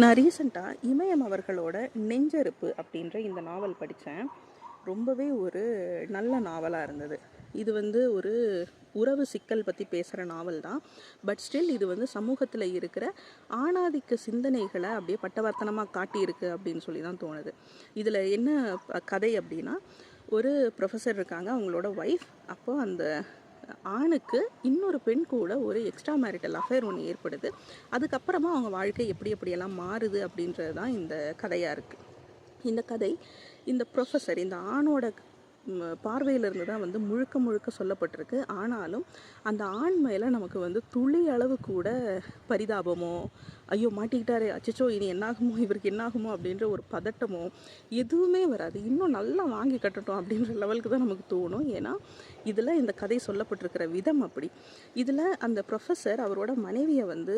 நான் ரீசெண்டாக இமயம் அவர்களோட நெஞ்செருப்பு அப்படின்ற இந்த நாவல் படித்தேன். ரொம்பவே ஒரு நல்ல நாவலாக இருந்தது. இது வந்து ஒரு உறவு சிக்கல் பற்றி பேசுகிற நாவல் தான். பட் ஸ்டில் இது வந்து சமூகத்தில் இருக்கிற ஆணாதிக்க சிந்தனைகளை அப்படியே பட்டவர்த்தனமாக காட்டியிருக்கு அப்படின்னு சொல்லி தான் தோணுது. இதில் என்ன கதை அப்படின்னா ஒரு ப்ரொஃபஸர் இருக்காங்க. அவங்களோட ஒய்ஃப் அப்போது அந்த ஆணுக்கு இன்னொரு பெண் கூட ஒரு எக்ஸ்ட்ரா மேரிட்டல் அஃபேர் ஒன்று ஏற்படுது. அதுக்கப்புறமா அவங்க வாழ்க்கை எப்படி எப்படியெல்லாம் மாறுது அப்படின்றது தான் இந்த கதையாக இருக்குது இந்த கதை இந்த ப்ரொஃபஸர் இந்த ஆணோட பார்வையிலிருந்து தான் வந்து முழுக்க முழுக்க சொல்லப்பட்டிருக்கு. ஆனாலும் அந்த ஆண் மேலே நமக்கு வந்து துளி அளவு கூட பரிதாபமோ ஐயோ மாட்டிக்கிட்டாரே அச்சச்சோ இனி என்னாகுமோ இவருக்கு என்னாகுமோ அப்படின்ற ஒரு பதட்டமோ எதுவுமே வராது. இன்னும் நல்லா வாங்கி கட்டட்டும் அப்படின்ற லெவலுக்கு தான் நமக்கு தோணும். ஏன்னா இதில் இந்த கதை சொல்லப்பட்டிருக்கிற விதம் அப்படி. இதில் அந்த ப்ரொஃபஸர் அவரோட மனைவியை வந்து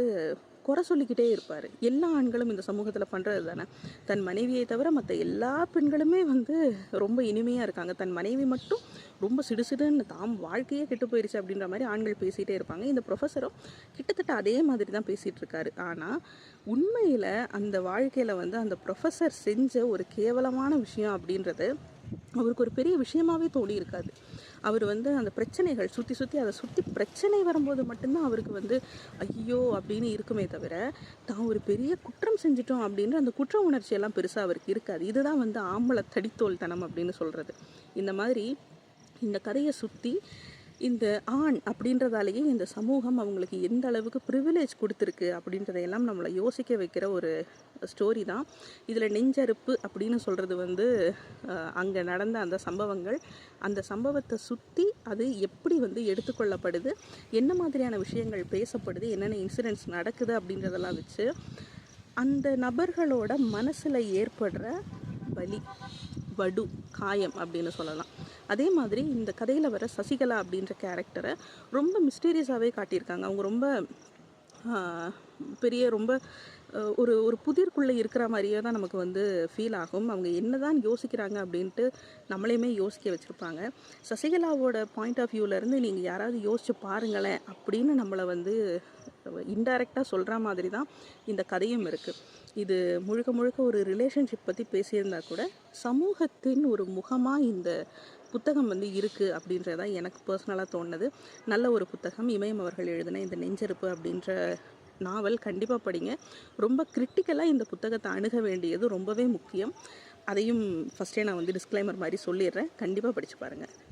குறை சொல்லிக்கிட்டே இருப்பார். எல்லா ஆண்களும் இந்த சமூகத்தில் பண்ணுறது தானே. தன் மனைவியை தவிர மற்ற எல்லா பெண்களுமே வந்து ரொம்ப இனிமையாக இருக்காங்க. தன் மனைவி மட்டும் ரொம்ப சிடுசிடுன்னு தாம் வாழ்க்கையே கெட்டு போயிடுச்சு அப்படின்ற மாதிரி ஆண்கள் பேசிகிட்டே இருப்பாங்க. இந்த ப்ரொஃபஸரும் கிட்டத்தட்ட அதே மாதிரி தான் பேசிகிட்டு இருக்காரு. ஆனால் உண்மையில் அந்த வாழ்க்கையில் வந்து அந்த ப்ரொஃபஸர் செஞ்ச ஒரு கேவலமான விஷயம் அப்படின்றது அவருக்கு ஒரு பெரிய விஷயமாவே தோணி இருக்காது அவர் வந்து அந்த பிரச்சனைகள் சுற்றி சுற்றி அதை சுற்றி பிரச்சனை வரும்போது மட்டும்தான் அவருக்கு வந்து ஐயோ! அப்படின்னு இருக்குமே தவிர தான் ஒரு பெரிய குற்றம் செஞ்சிட்டோம் அப்படின்ற அந்த குற்ற உணர்ச்சியெல்லாம் பெருசாக அவருக்கு இருக்காது. இதுதான் வந்து ஆம்பளை தடித்தோல் தனம் அப்படின்னு சொல்கிறது இந்த மாதிரி இந்த கதையை சுற்றி இந்த ஆண் அப்படின்றதாலேயே இந்த சமூகம் அவங்களுக்கு எந்த அளவுக்கு ப்ரிவிலேஜ் கொடுத்துருக்கு அப்படின்றதையெல்லாம் நம்மளை யோசிக்க வைக்கிற ஒரு ஸ்டோரி தான். இதில் நெஞ்சறுப்பு அப்படின்னு சொல்கிறது வந்து அங்கே நடந்த அந்த சம்பவங்கள் அந்த சம்பவத்தை சுற்றி அது எப்படி வந்து எடுத்துக்கொள்ளப்படுது என்ன மாதிரியான விஷயங்கள் பேசப்படுது என்னென்ன இன்சிடென்ட்ஸ் நடக்குது அப்படின்றதெல்லாம் வச்சு அந்த நபர்களோட மனசில் ஏற்படுற வலி வடு காயம் அப்படின்னு சொல்லலாம். அதே மாதிரி இந்த கதையில் வர சசிகலா அப்படின்ற கேரக்டரை ரொம்ப மிஸ்டீரியஸாகவே காட்டியிருக்காங்க. அவங்க ரொம்ப பெரிய ரொம்ப ஒரு ஒரு புதிர்க்குள்ளே இருக்கிற மாதிரியே தான் நமக்கு வந்து ஃபீல் ஆகும். அவங்க என்னதான் யோசிக்கிறாங்க அப்படின்ட்டு நம்மளையுமே யோசிக்க வச்சுருப்பாங்க. சசிகலாவோட பாயிண்ட் ஆஃப் வியூவிலேருந்து நீங்கள் யாராவது யோசித்து பாருங்களேன் அப்படின்னு நம்மளை வந்து இன்டைரக்டாக சொல்கிற மாதிரி தான் இந்த கதையும் இருக்குது இது முழுக்க முழுக்க ஒரு ரிலேஷன்ஷிப் பற்றி பேசியிருந்தா கூட சமூகத்தின் ஒரு முகமாக இந்த புத்தகம் வந்து இருக்குது அப்படின்றதான் எனக்கு பர்சனலாக தோணுது. நல்ல ஒரு புத்தகம். இமயம் அவர்கள் எழுதின இந்த நெஞ்செருப்பு அப்படின்ற நாவல் கண்டிப்பாக படிங்க. ரொம்ப கிரிட்டிக்கலாக இந்த புத்தகத்தை அணுக வேண்டியது ரொம்பவே முக்கியம். அதையும் ஃபஸ்ட்டே நான் வந்து டிஸ்க்ளைமர் மாதிரி சொல்லிடுறேன். கண்டிப்பாக படித்து பாருங்கள்